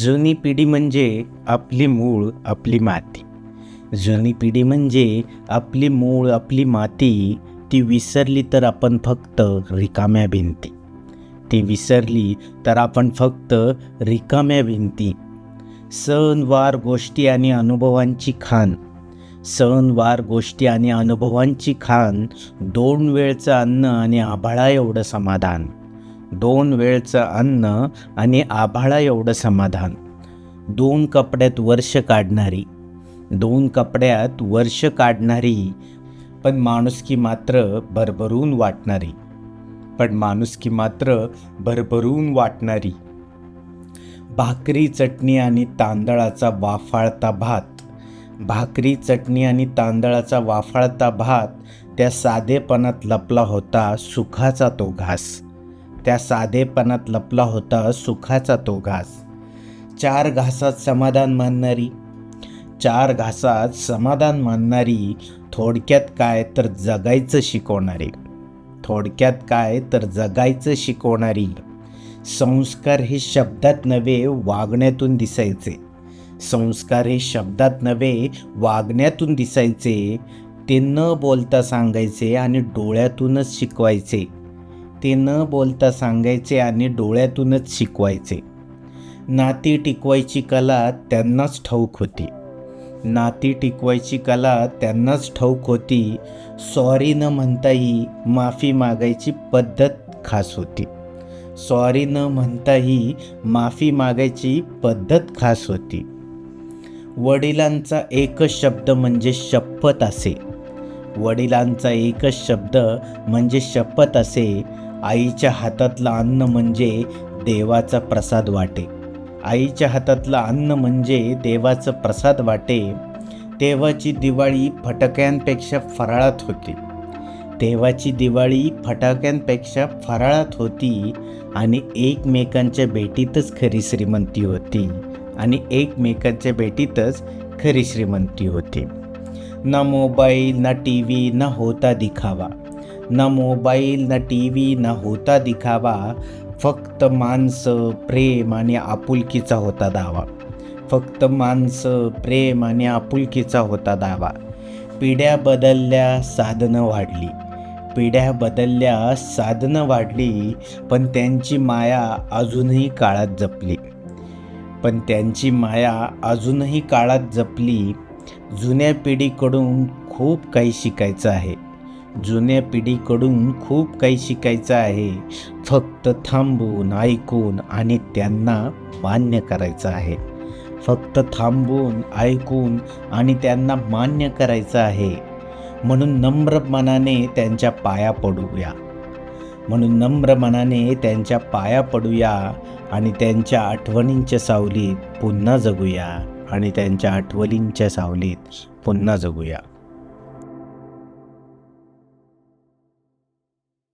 जुनी पिढी म्हणजे आपली मूळ आपली माती. जुनी पिढी म्हणजे आपली मूळ आपली माती ती विसरली तर आपण फक्त रिकाम्या भिंती. ती विसरली तर आपण फक्त रिकाम्या भिंती. सण वार गोष्टी आणि अनुभवांची खाण. सण वार गोष्टी आणि अनुभवांची खाण दोन वेळचं अन्न आणि आभाळा एवढं समाधान. दोन वेळचं अन्न आणि आभाळा एवढं समाधान. दोन कपड्यात वर्ष काढणारी दोन कपड्यात वर्ष काढणारी पण माणुसकी मात्र भरभरून वाटणारी. पण माणुसकी मात्र भरभरून वाटणारी. भाकरी चटणी आणि तांदळाचा वाफाळता भात भाकरी चटणी आणि तांदळाचा वाफाळता भात त्या साधेपणात लपला होता सुखाचा तो घास. त्या साधेपणात लपला होता सुखाचा तो घास. चार घासात समाधान मानणारी चार घासात समाधान मानणारी थोडक्यात काय तर जगायचं शिकवणारी थोडक्यात काय तर जगायचं शिकवणारी. संस्कार हे शब्दात नव्हे वागण्यातून दिसायचे. संस्कार हे शब्दात नव्हे वागण्यातून दिसायचे. ते न बोलता सांगायचे आणि डोळ्यातूनच शिकवायचे. ते न बोलता सांगायचे आणि डोळ्यातूनच शिकवायचे. नाती टिकवायची कला त्यांनाच ठाऊक होती. नाती टिकवायची कला त्यांनाच ठाऊक होती. सॉरी न म्हणताही माफी मागायची पद्धत खास होती. सॉरी न म्हणताही माफी मागायची पद्धत खास होती. वडिलांचा एकच शब्द म्हणजे शपथ असे. वडिलांचा एकच शब्द म्हणजे शपथ असे. आईच्या हातातलं अन्न म्हणजे देवाचा प्रसाद वाटे. आईच्या हातातलं अन्न म्हणजे देवाचं प्रसाद वाटे. तेव्हाची दिवाळी फटाक्यांपेक्षा फराळात होती. तेव्हाची दिवाळी फटाक्यांपेक्षा फराळात होती आणि एकमेकांच्या भेटीतच खरी श्रीमंती होती आणि एकमेकांच्या भेटीतच खरी श्रीमंती होती. ना मोबाईल ना टी व्ही ना होता दिखावा. ना मोबाईल ना टी व्ही ना होता दिखावा. फक्त माणसं प्रेम आणि आपुलकीचा होता दावा. फक्त माणसं प्रेम आणि आपुलकीचा होता दावा. पिढ्या बदलल्या साधनं वाढली. पिढ्या बदलल्या साधनं वाढली पण त्यांची माया अजूनही काळात जपली. पण त्यांची माया अजूनही काळात जपली. जुन्या पिढीकडून खूप काही शिकायचं आहे. जुन्या पिढीकडून खूप काही शिकायचं आहे. फक्त थांबून ऐकून आणि त्यांना मान्य करायचं आहे. फक्त थांबून ऐकून आणि त्यांना मान्य करायचं आहे. म्हणून नम्र मनाने त्यांच्या पाया पडूया. म्हणून नम्र मनाने त्यांच्या पाया पडूया आणि त्यांच्या आठवणींच्या सावलीत पुन्हा जगूया आणि त्यांच्या आठवणींच्या सावलीत पुन्हा जगूया.